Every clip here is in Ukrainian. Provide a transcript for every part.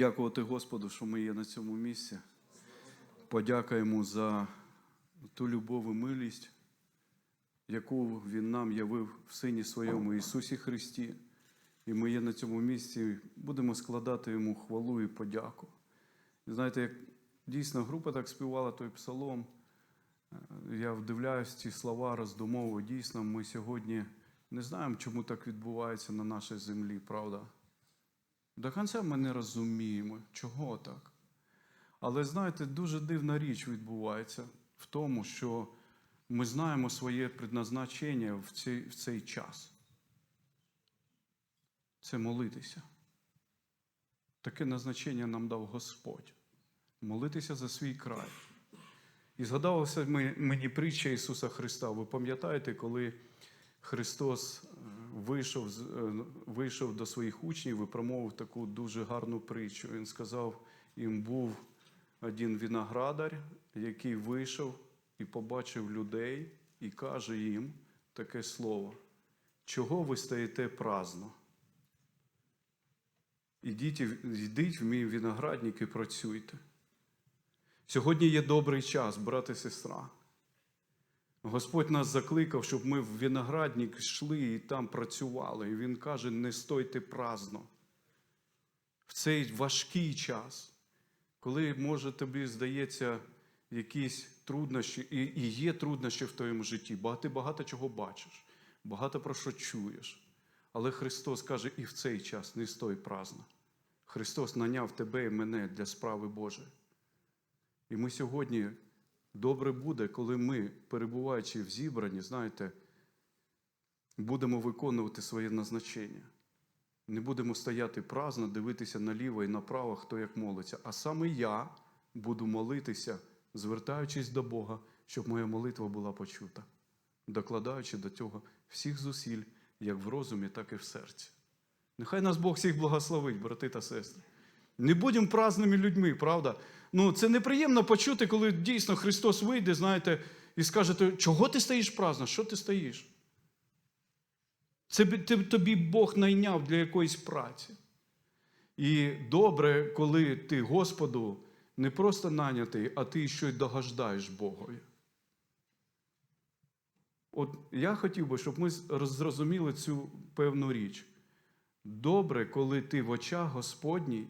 Дякувати Господу, що ми є на цьому місці. Подякуємо за ту любов і милість, яку Він нам явив в Сині Своєму Ісусі Христі. І ми є на цьому місці, будемо складати йому хвалу і подяку. Знаєте, як дійсно група так співала той псалом, е, я вдивляюсь ці слова, роздумовую. Дійсно, ми сьогодні не знаємо, чому так відбувається на нашій землі, правда? До кінця ми не розуміємо, чого так. Але знаєте, дуже дивна річ відбувається в тому, що ми знаємо своє предназначення в цей, в цей час. Це молитися. Таке назначення нам дав Господь. Молитися за свій край. І згадалося мені притча Ісуса Христа. Ви пам'ятаєте, коли Христос вийшов, е, вийшов до своїх учнів і промовив таку дуже гарну притчу. Він сказав, їм був один виноградар, який вийшов і побачив людей, і каже їм таке слово: чого ви стоїте праздно? Ідіть, йдіть в мій виноградник і працюйте. Сьогодні є добрий час, брат і сестра. Господь нас закликав, щоб ми в виноградник йшли і там працювали. І Він каже: не стойте праздно. В цей важкий час, коли, може, тобі здається, якісь труднощі, і, і є труднощі в твоєму житті, бо ти багато чого бачиш, багато про що чуєш. Але Христос каже, і в цей час не стой праздно. Христос наняв тебе і мене для справи Божої. І ми сьогодні добре буде, коли ми, перебуваючи в зібранні, знаєте, будемо виконувати своє назначення. Не будемо стояти праздно, дивитися наліво і направо, хто як молиться. А саме я буду молитися, звертаючись до Бога, щоб моя молитва була почута, докладаючи до цього всіх зусиль, як в розумі, так і в серці. Нехай нас Бог всіх благословить, брати та сестри. Не будемо праздними людьми, правда? Ну, це неприємно почути, коли дійсно Христос вийде, знаєте, і скаже, чого ти стоїш праздно? Що ти стоїш? Це тобі Бог найняв для якоїсь праці. І добре, коли ти Господу не просто нанятий, а ти ще й догождаєш Богові. От я хотів би, щоб ми зрозуміли цю певну річ. Добре, коли ти в очах Господній,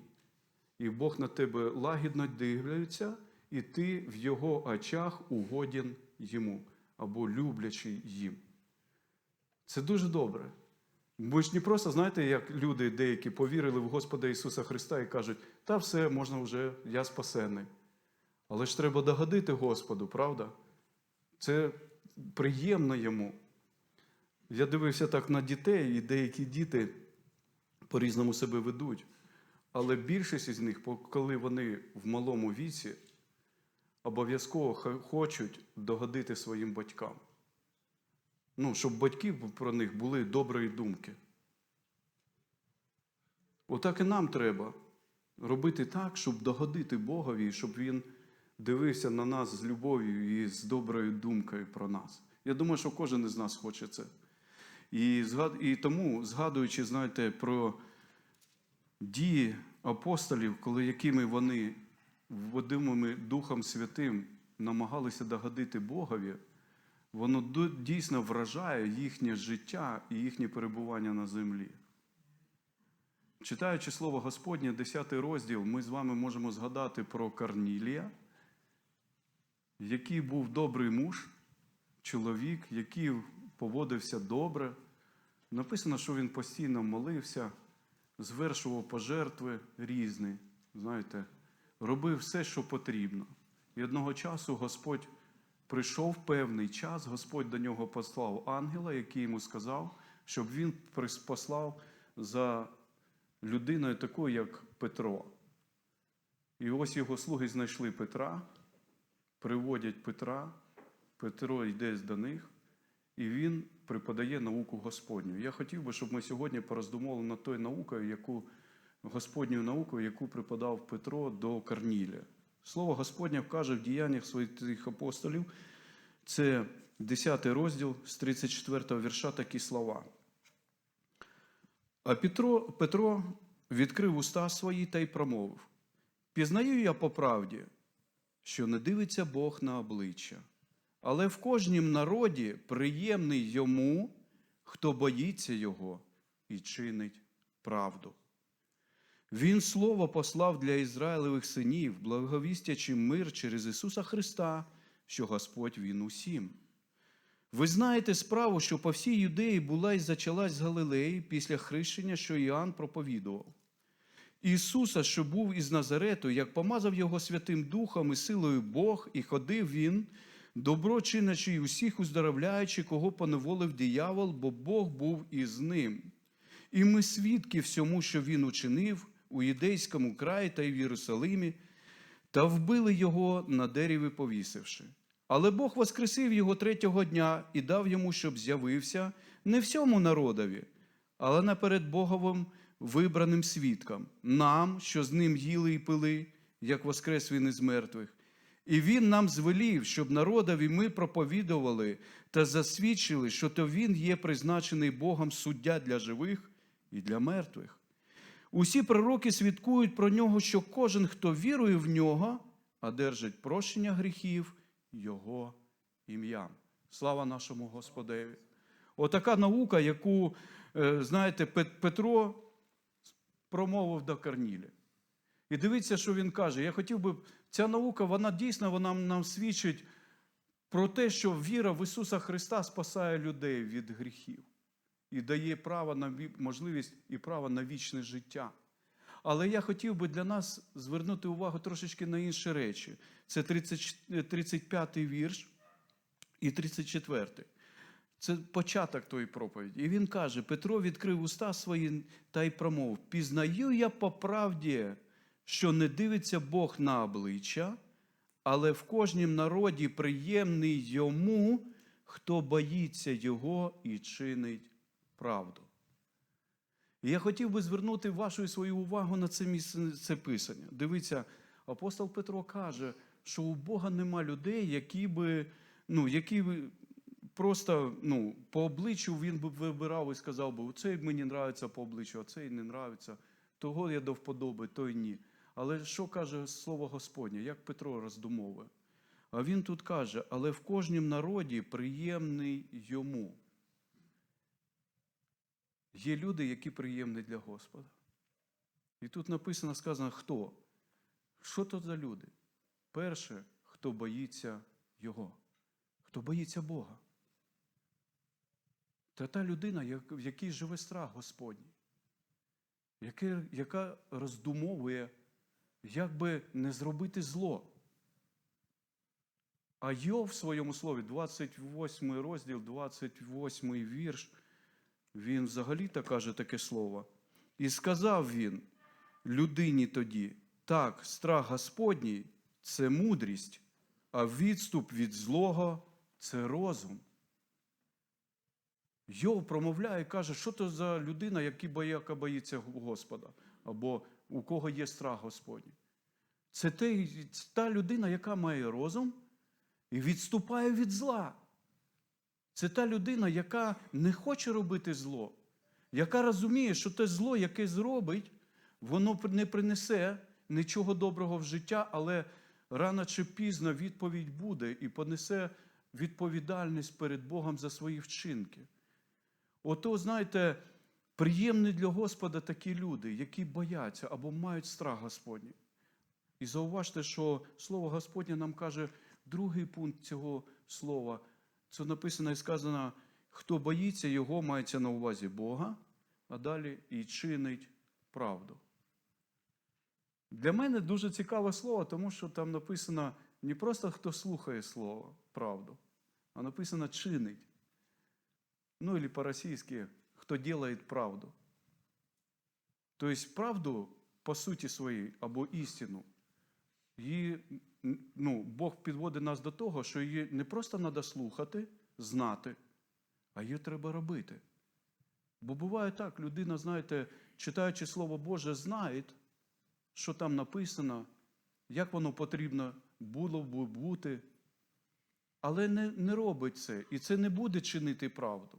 і Бог на тебе лагідно дивляється, і ти в його очах угоден йому або люблячий їм. Це дуже добре. Бо ж не просто, знаєте, як люди деякі повірили в Господа Ісуса Христа і кажуть, та все, можна вже, я спасений. Але ж треба догодити Господу, правда? Це приємно йому. Я дивився так на дітей, і деякі діти по-різному себе ведуть. Але більшість із них, коли вони в малому віці, обов'язково хочуть догодити своїм батькам. Ну, щоб батьки про них були доброї думки. Отак і нам треба робити так, щоб догодити Богові, щоб Він дивився на нас з любов'ю і з доброю думкою про нас. Я думаю, що кожен із нас хоче це. І, і тому, згадуючи, знаєте, про дії апостолів, коли якими вони водимими Духом Святим намагалися догодити Богові, воно дійсно вражає їхнє життя і їхнє перебування на землі. Читаючи слово Господнє, 10 розділ, ми з вами можемо згадати про Корнілія, який був добрий муж, чоловік, який поводився добре. Написано, що він постійно молився, звершував пожертви різні, знаєте, робив все, що потрібно. І одного часу Господь прийшов певний час, Господь до нього послав ангела, який йому сказав, щоб він послав за людиною такою, як Петро. І ось його слуги знайшли Петра, приводять Петра, Петро йде до них, і він преподає науку Господню. Я хотів би, щоб ми сьогодні пороздумували над тою наукою, яку Господню наукою, яку преподав Петро до Корнілія. Слово Господнє вкаже в діяннях своїх апостолів. Це 10 розділ з 34 вірша такі слова. А Петро, Петро відкрив уста свої та й промовив: Пізнаю я по правді, що не дивиться Бог на обличчя, але в кожнім народі приємний йому, хто боїться Його і чинить правду. Він слово послав для Ізраїлевих синів, благовістячи мир через Ісуса Христа, що Господь Він усім. Ви знаєте справу, що по всій юдеї була і зачалась з Галилеї після хрещення, що Іоанн проповідував. Ісуса, що був із Назарету, як помазав його Святим Духом і силою Бог, і ходив він, добро чинячи усіх уздоровляючи, кого поневолив диявол, бо Бог був із ним. І ми свідки всьому, що він учинив у Юдейському краї та й в Єрусалимі, та вбили його на дереві повісивши. Але Бог воскресив його третього дня і дав йому, щоб з'явився не всьому народові, але наперед Боговим вибраним свідкам, нам, що з ним їли і пили, як воскрес він із мертвих. І він нам звелів, щоб народові ми проповідували та засвідчили, що то він є призначений Богом суддя для живих і для мертвих. Усі пророки свідкують про нього, що кожен, хто вірує в нього, одержить прощення гріхів Його ім'ям. Слава нашому Господеві! Отака наука, яку, е, знаєте, Петро промовив до Корнілі. І дивіться, що він каже. Я хотів би, ця наука, вона дійсно вона нам свідчить про те, що віра в Ісуса Христа спасає людей від гріхів і дає право на можливість і право на вічне життя. Але я хотів би для нас звернути увагу трошечки на інші речі. Це 35-й вірш і 34-й. Це початок тої проповіді. І він каже: Петро відкрив уста свої та й промовив: Пізнаю я по правді, що не дивиться Бог на обличчя, але в кожнім народі приємний йому, хто боїться Його і чинить правду. І я хотів би звернути вашу і свою увагу на це місце це писання. Дивіться, апостол Петро каже, що у Бога нема людей, які би, ну, які би просто ну, по обличчю він би вибирав і сказав би, оцей мені нравиться по обличчю, а цей не нравиться, того я до вподоби, той ні. Але що каже слово Господнє, як Петро роздумовує? А він тут каже, але в кожнім народі приємний йому. Є люди, які приємні для Господа. І тут написано, сказано, хто? Що то за люди? Перше, хто боїться Його, хто боїться Бога. Це та людина, в якій живе страх Господній, яка роздумовує, як би не зробити зло. А Йов в своєму слові, 28 розділ, 28 вірш, він взагалі-то каже таке слово. І сказав він людині тоді: так, страх Господній це мудрість, а відступ від злого це розум. Йов промовляє і каже, що то за людина, яка боїться Господа, або у кого є страх Господній. Це та людина, яка має розум і відступає від зла. Це та людина, яка не хоче робити зло, яка розуміє, що те зло, яке зробить, воно не принесе нічого доброго в життя, але рано чи пізно відповідь буде і понесе відповідальність перед Богом за свої вчинки. Ото, знаєте, приємні для Господа такі люди, які бояться або мають страх Господній. І зауважте, що слово Господнє нам каже другий пункт цього слова. Це написано і сказано, хто боїться його, мається на увазі Бога, а далі і чинить правду. Для мене дуже цікаве слово, тому що там написано не просто хто слухає слово, правду, а написано чинить. Ну, или по-російськи, хто делает правду. Тобто правду, по суті своїй, або істину, її, ну, Бог підводить нас до того, що її не просто треба слухати, знати, а її треба робити. Бо буває так, людина, знаєте, читаючи Слово Боже, знає, що там написано, як воно потрібно було б бути, але не, не робить це, і це не буде чинити правду.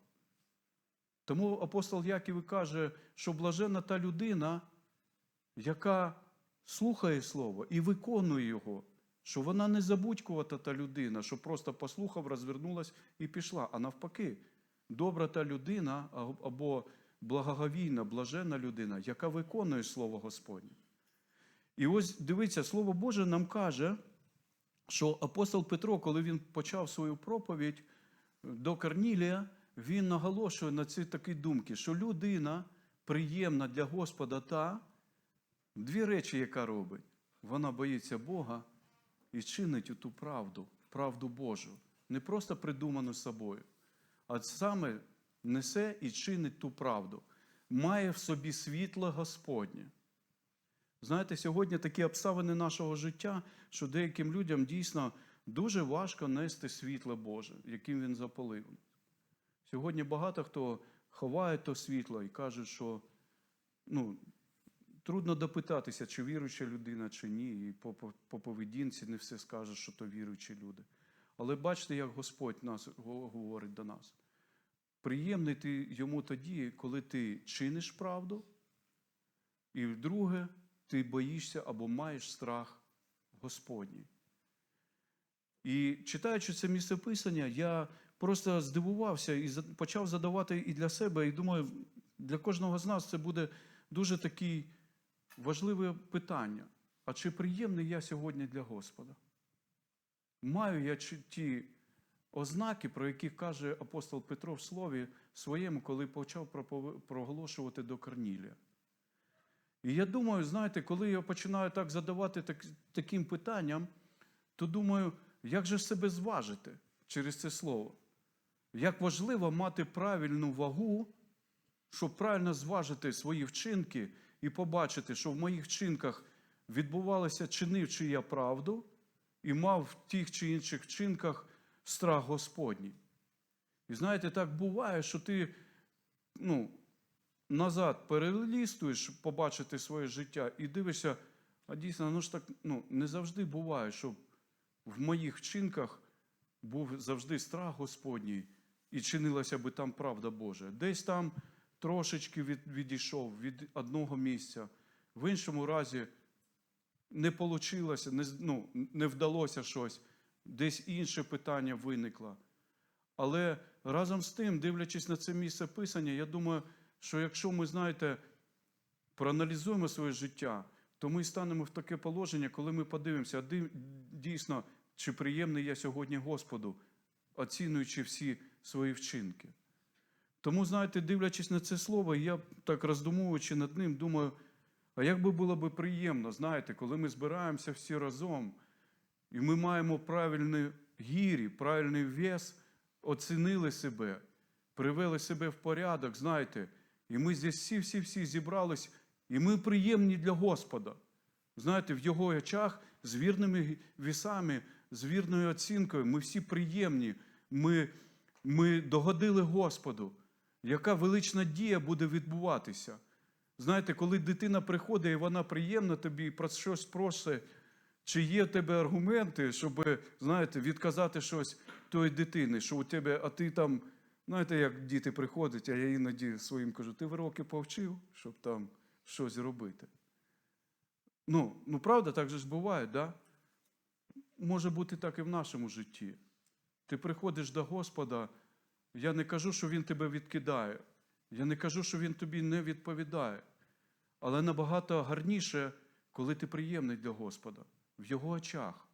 Тому апостол Яків каже, що блажена та людина, яка слухає Слово і виконує його, що вона не забудькувата та людина, що просто послухав, розвернулась і пішла. А навпаки, добра та людина або благоговійна, блажена людина, яка виконує Слово Господнє. І ось дивіться, Слово Боже нам каже, що апостол Петро, коли він почав свою проповідь до Корнілія, він наголошує на ці такі думки, що людина приємна для Господа та дві речі, яка робить. Вона боїться Бога і чинить ту правду, правду Божу, не просто придуману собою, а саме несе і чинить ту правду, має в собі світло Господнє. Знаєте, сьогодні такі обставини нашого життя, що деяким людям дійсно дуже важко нести світло Боже, яким він запалив. Сьогодні багато хто ховає то світло і каже, що ну, трудно допитатися, чи віруюча людина, чи ні. І по, по, по поведінці не все скаже, що то віруючі люди. Але бачите, як Господь нас говорить до нас. Приємний ти йому тоді, коли ти чиниш правду, і вдруге, ти боїшся або маєш страх Господній. І читаючи це місцеписання, я просто здивувався і почав задавати і для себе, і думаю, для кожного з нас це буде дуже таке важливе питання. А чи приємний я сьогодні для Господа? Маю я ті ознаки, про які каже апостол Петро в слові своєму, коли почав проголошувати до Корнілія. І я думаю, знаєте, коли я починаю так задавати так, таким питанням, то думаю, як же себе зважити через це слово? Як важливо мати правильну вагу, щоб правильно зважити свої вчинки і побачити, що в моїх вчинках відбувалося, чинив чи я правду, і мав в тих чи інших вчинках страх Господній. І знаєте, так буває, що ти ну, назад перелістуєш побачити своє життя і дивишся, а дійсно, воно ж так ну, не завжди буває, щоб в моїх вчинках був завжди страх Господній і чинилася би там правда Божа. Десь там трошечки від, відійшов від одного місця, в іншому разі не вийшло, не, ну, не вдалося щось, десь інше питання виникло. Але разом з тим, дивлячись на це місце писання, я думаю, що якщо ми, знаєте, проаналізуємо своє життя, то ми станемо в таке положення, коли ми подивимося, дійсно, чи приємний я сьогодні Господу, оцінюючи всі свої вчинки. Тому, знаєте, дивлячись на це слово, я так роздумуючи над ним, думаю, а як би було би приємно, знаєте, коли ми збираємося всі разом, і ми маємо правильний гірі, правильний вес, оцінили себе, привели себе в порядок, знаєте, і ми здесь всі-всі-всі зібрались, і ми приємні для Господа. Знаєте, в його очах з вірними вісами, з вірною оцінкою, ми всі приємні, ми, ми догодили Господу. Яка велична дія буде відбуватися? Знаєте, коли дитина приходить і вона приємна тобі і про щось просить, чи є в тебе аргументи, щоб, знаєте, відказати щось тої дитини, що у тебе, а ти там, знаєте, як діти приходять, а я іноді своїм кажу, ти в роки повчив, щоб там щось робити. Ну, ну правда, так же ж буває, да? Може бути так і в нашому житті. Ти приходиш до Господа, я не кажу, що Він тебе відкидає. Я не кажу, що Він тобі не відповідає. Але набагато гарніше, коли ти приємний для Господа в Його очах.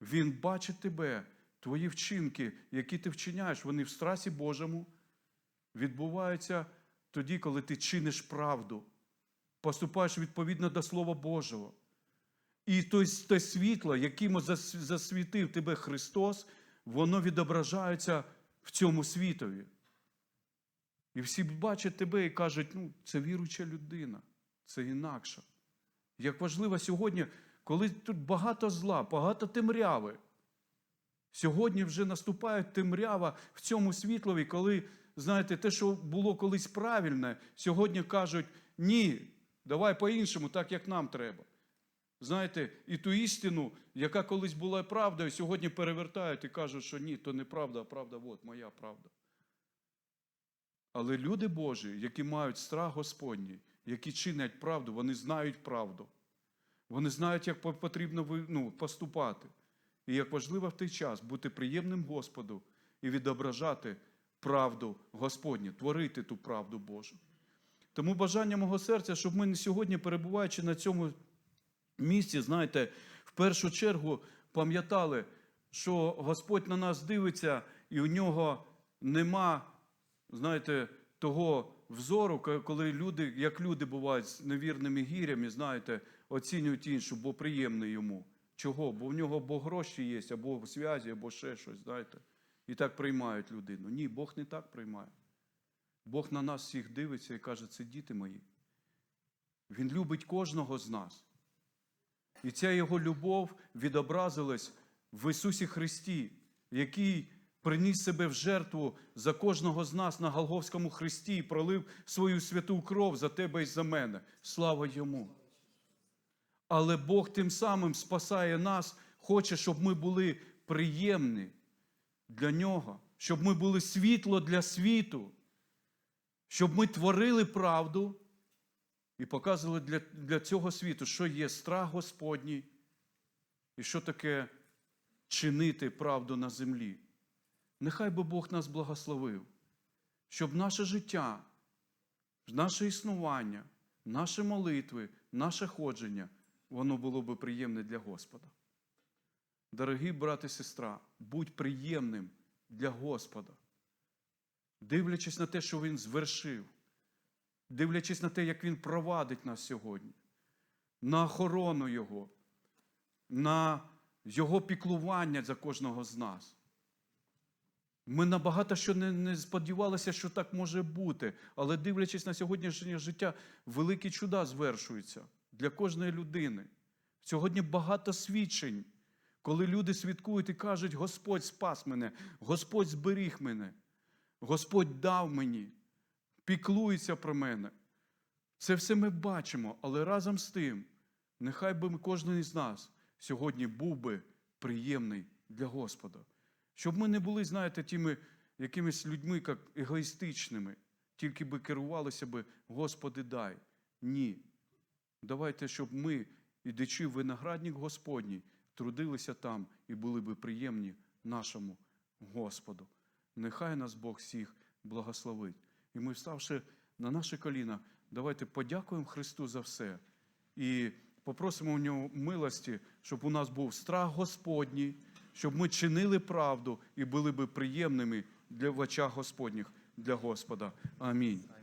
Він бачить тебе, твої вчинки, які ти вчиняєш, вони в страсі Божому відбуваються тоді, коли ти чиниш правду, поступаєш відповідно до Слова Божого. І те світло, яким засвітив тебе Христос, воно відображається в цьому світові. І всі бачать тебе і кажуть, ну, це віруюча людина, це інакше. Як важливо сьогодні, коли тут багато зла, багато темряви. Сьогодні вже наступає темрява в цьому світлові, коли, знаєте, те, що було колись правильне, сьогодні кажуть, ні, давай по-іншому, так як нам треба. Знаєте, і ту істину, яка колись була правдою, сьогодні перевертають і кажуть, що ні, то не правда, а правда, от моя правда. Але люди Божі, які мають страх Господній, які чинять правду, вони знають правду. Вони знають, як потрібно ну, поступати. І як важливо в той час бути приємним Господу і відображати правду Господню, творити ту правду Божу. Тому бажання мого серця, щоб ми сьогодні, перебуваючи на цьому місці, знаєте, в першу чергу пам'ятали, що Господь на нас дивиться, і у нього нема, знаєте, того взору, коли люди, як люди бувають з невірними гірями, знаєте, оцінюють іншу, бо приємно йому. Чого? Бо в нього або гроші є, або зв'язі, або ще щось, знаєте. І так приймають людину. Ні, Бог не так приймає. Бог на нас всіх дивиться і каже, це діти мої. Він любить кожного з нас. І ця його любов відобразилась в Ісусі Христі, який приніс себе в жертву за кожного з нас на Голговському хресті і пролив свою святу кров за тебе і за мене. Слава йому! Але Бог тим самим спасає нас, хоче, щоб ми були приємні для Нього, щоб ми були світло для світу, щоб ми творили правду і показували для, для цього світу, що є страх Господній і що таке чинити правду на землі. Нехай би Бог нас благословив, щоб наше життя, наше існування, наші молитви, наше ходження, воно було би приємне для Господа. Дорогі брати і сестра, будь приємним для Господа, дивлячись на те, що Він звершив, дивлячись на те, як Він провадить нас сьогодні, на охорону Його, на Його піклування за кожного з нас. Ми набагато що не, не сподівалися, що так може бути, але дивлячись на сьогоднішнє життя, великі чуда звершуються для кожної людини. Сьогодні багато свідчень, коли люди свідкують і кажуть, Господь спас мене, Господь зберіг мене, Господь дав мені, піклується про мене. Це все ми бачимо, але разом з тим, нехай би кожен із нас сьогодні був би приємний для Господа. Щоб ми не були, знаєте, тими якимись людьми, як егоїстичними, тільки би керувалися би, Господи, дай. Ні. Давайте, щоб ми, ідучи в виноградник Господній, трудилися там і були би приємні нашому Господу. Нехай нас Бог всіх благословить. І ми, вставши на наші коліна, давайте подякуємо Христу за все і попросимо у нього милості, щоб у нас був страх Господній, щоб ми чинили правду і були би приємними для в очах Господніх для Господа. Амінь.